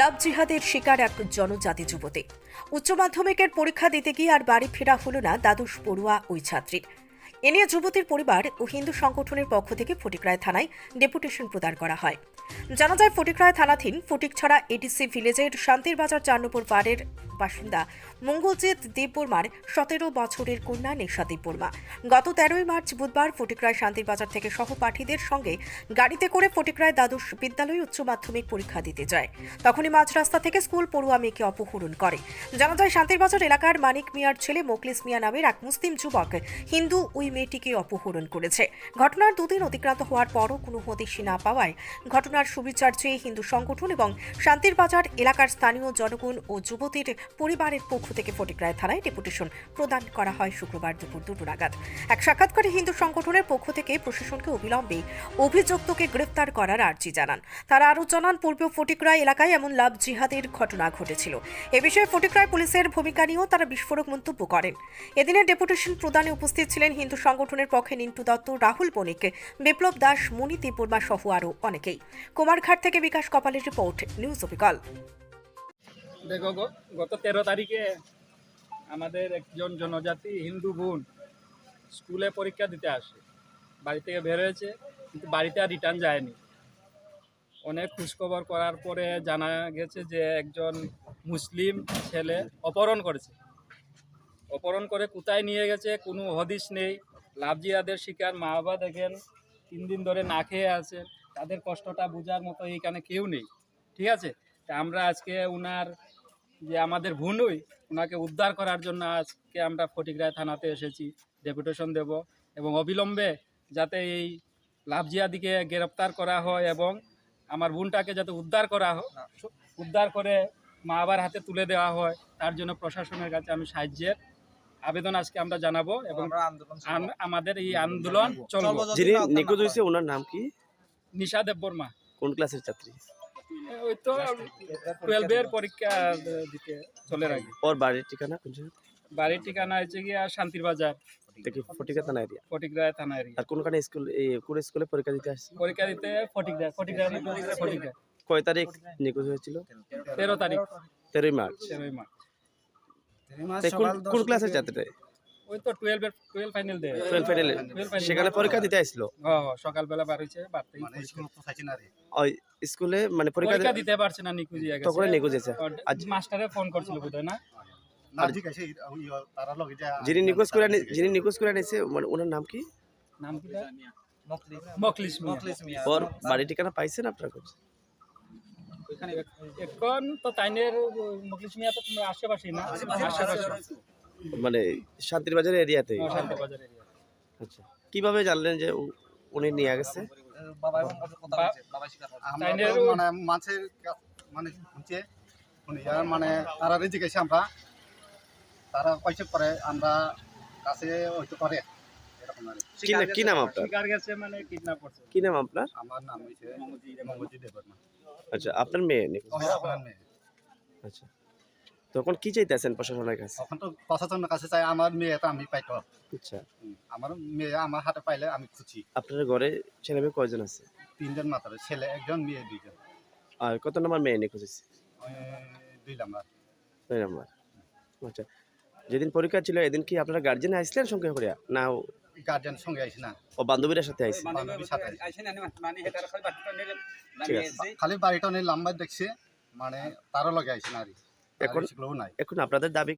লাভ জিহাদের শিকার এক জনজাতি যুবতী। উচ্চ মাধ্যমিকের পরীক্ষা দিতে গিয়ে আর বাড়ি ফেরা হল না দ্বাদশ পড়ুয়া ওই ছাত্রীর এ নিয়ে যুবতীর পরিবার ও হিন্দু সংগঠনের পক্ষ থেকে ফটিকরায় থানায় ডেপুটেশন প্রদান করা হয়। জানা যায়, ফটিকরায় থানাধীন ফটিকছড়া এডিসি ভিলেজের শান্তির বাজার চার নম্বর পাড়ের বাসিন্দা মঙ্গলজিৎ দেববর্মার সতেরো বছরের কন্যা নেশা দেববর্মা। গত তেরোই মার্চ বুধবার ফটিকরায় শান্তির বাজার থেকে সহপাঠীদের সঙ্গে গাড়িতে করে ফটিকরায় দ্বাদশ বিদ্যালয়ে উচ্চ মাধ্যমিক পরীক্ষা দিতে যায়। তখনই মাঝ রাস্তা থেকে স্কুল পড়ুয়া মেয়েকে অপহরণ করে। জানা যায়, শান্তির বাজার এলাকার মানিক মিয়ার ছেলে মোকলিস মিয়া নামের এক মুসলিম যুবক হিন্দু ওই মেয়েটিকে অপহরণ করেছে। ঘটনার দুদিন অতিক্রান্ত হওয়ার পরও কোনো হদিশি না পাওয়ায় ঘটনার সুবিচার চেয়ে হিন্দু সংগঠন এবং শান্তির বাজার এলাকার স্থানীয় জনগণ ও যুবতীর পরিবারের পক্ষ থেকে ফটিকরায় থানায় ডেপুটেশন প্রদান করা হয় শুক্রবার দুপুর দুটো নাগাদ। এক সাক্ষাৎকারে হিন্দু সংগঠনের পক্ষ থেকে প্রশাসনকে অবিলম্বে অভিযুক্তকে গ্রেফতার করার আর্জি জানান। তারা আরও জানান পূর্ব ফটিকরায় এলাকায় এমন লাভ জিহাদের ঘটনা ঘটেছিল। এ বিষয়ে ফটিকরায় পুলিশের ভূমিকা নিয়েও তারা বিস্ফোরক মন্তব্য করেন। এদিনের ডেপুটেশন প্রদানে উপস্থিত ছিলেন হিন্দু সংগঠনের পক্ষে নিন্টু দত্ত, রাহুল বণিক, বিপ্লব দাস মণি দেববর্মা সহ আরও অনেকেই। কুমারঘাট থেকে বিকাশ কপালের রিপোর্ট, নিউজ অবিকল দেখো গত তেরো তারিখে আমাদের একজন জনজাতি হিন্দু বোন স্কুলে পরীক্ষা দিতে আসে। বাড়ি থেকে বের হয়েছে, কিন্তু বাড়িতে আর রিটার্ন যায়নি। অনেক খোঁজখবর করার পরে জানা গেছে যে একজন মুসলিম ছেলে অপহরণ করেছে। অপহরণ করে কোথায় নিয়ে গেছে, কোনো হদিস নেই। লাভজিয়াদের শিকার মা বাবা দেখেন, তিন দিন ধরে না খেয়ে আছে। তাদের কষ্টটা বোঝার মতো এইখানে কেউ নেই। ঠিক আছে? তা আমরা আজকে উনার যে আমাদের ভুনুই ওনাকে উদ্ধার করার জন্য আজকে আমরা ফটিকরায় থানাতে এসেছি ডেপুটেশন দেব এবং অবিলম্বে যাতে এই লাভজিয়াদিকে গ্রেপ্তার করা হয় এবং আমার বোনটাকে যাতে উদ্ধার করা হয় উদ্ধার করে মা বাবার হাতে তুলে দেওয়া হয় তার জন্য প্রশাসনের কাছে আমি সাহায্যের আবেদন আজকে আমরা জানাব এবং আমাদের এই আন্দোলন চলবে। যিনি নিখোঁজ হয়েছে ওনার নাম কি? নিশা দেব বর্মা কোন ক্লাসের ছাত্রী? ওই তো টুয়েলভের পরীক্ষা দিতে চলে রাখি। ওর বাড়ির ঠিকানা কোন বাড়ির ঠিকানা হয়েছে গিয়া শান্তির বাজার। দেখি ফটিকা থানা এরিয়া ফটিকরায় থানা এরিয়া আর কোনখানে স্কুল এই কোন স্কুলে পরীক্ষা দিতে আসছে? পরীক্ষা দিতে? কয় তারিখ নিখোঁজ হয়েছিল? তেরো তারিখ। তেরোই মার্চ। তেরোই মার্চ। কোন কোন ক্লাসের ছাত্রী? ওই তো টুয়েলভের টুয়েলভ ফাইনাল দে টুয়েলভ ফাইনালে সেখানে পরীক্ষা দিতে আসছিল সকালবেলা বার হয়েছে বাড়তেই ওই স্কুলে মানে পরীক্ষা পরীক্ষা দিতে দিতে পারছে না নিকুজি তখন নিখোঁজ হয়েছে। মাস্টারে ফোন করছিল বোধহয় না? যিনি নিখোঁজ করে যিনি নিখোঁজ করে আনিছে মানে ওনার নাম কি? নাম কি তার? মকলিস মিয়া। ওর বাড়ির ঠিকানা পাইছেন আপনার? কাছে এখন তো তাইনের মকলিস মিয়া তো তোমরা আশেপাশেই না? আশেপাশে মানে শান্তির বাজার এরিয়াতে। বাজার আচ্ছা। কীভাবে জানলেন যে উনি নিয়ে গেছে? মানে মাছের মানে শুনছে মানে তারা জিজ্ঞেসে আমরা। তারা কইছে পরে আমরা কাছে হইতে পারে। কি। কি না- কি নাম আপনার? শিকার গেছে মানে কিডন্যাপ করছে। কি নাম আপনার? আমার নাম হইছে আচ্ছা আপনার মেয়ে আপনার মেয়ে। আচ্ছা। তখন কি চাইতেছেন প্রশাসনের কাছে? তখন তো প্রশাসনের কাছে চাই আমার মেয়ে তো আমি পাইতো। আচ্ছা। আমার মেয়ে আমার হাতে পাইলে আমি খুশি। আপনার ঘরে ছেলে মেয়ে কয়জন আছে? তিনজন মাত্র ছেলে একজন মেয়ে দুইজন। আর কত নম্বর মেয়ে নিখোঁজ হয়েছে ওই দুই নাম্বার। দুই নম্বর। আচ্ছা যেদিন পরীক্ষা ছিল এদিন কি আপনারা গার্জেন আসলেন সঙ্গে করে? না গার্জেন সঙ্গে আইসি না। ও বান্ধবীর সাথে আইসি বান্ধবীর সাথে আইছি। ঠিক আছে। খালি বাড়িটা নিয়ে লম্বা দেখছে মানে তারও লগে আইসি না আর এখন- এখন আপনাদের দাবি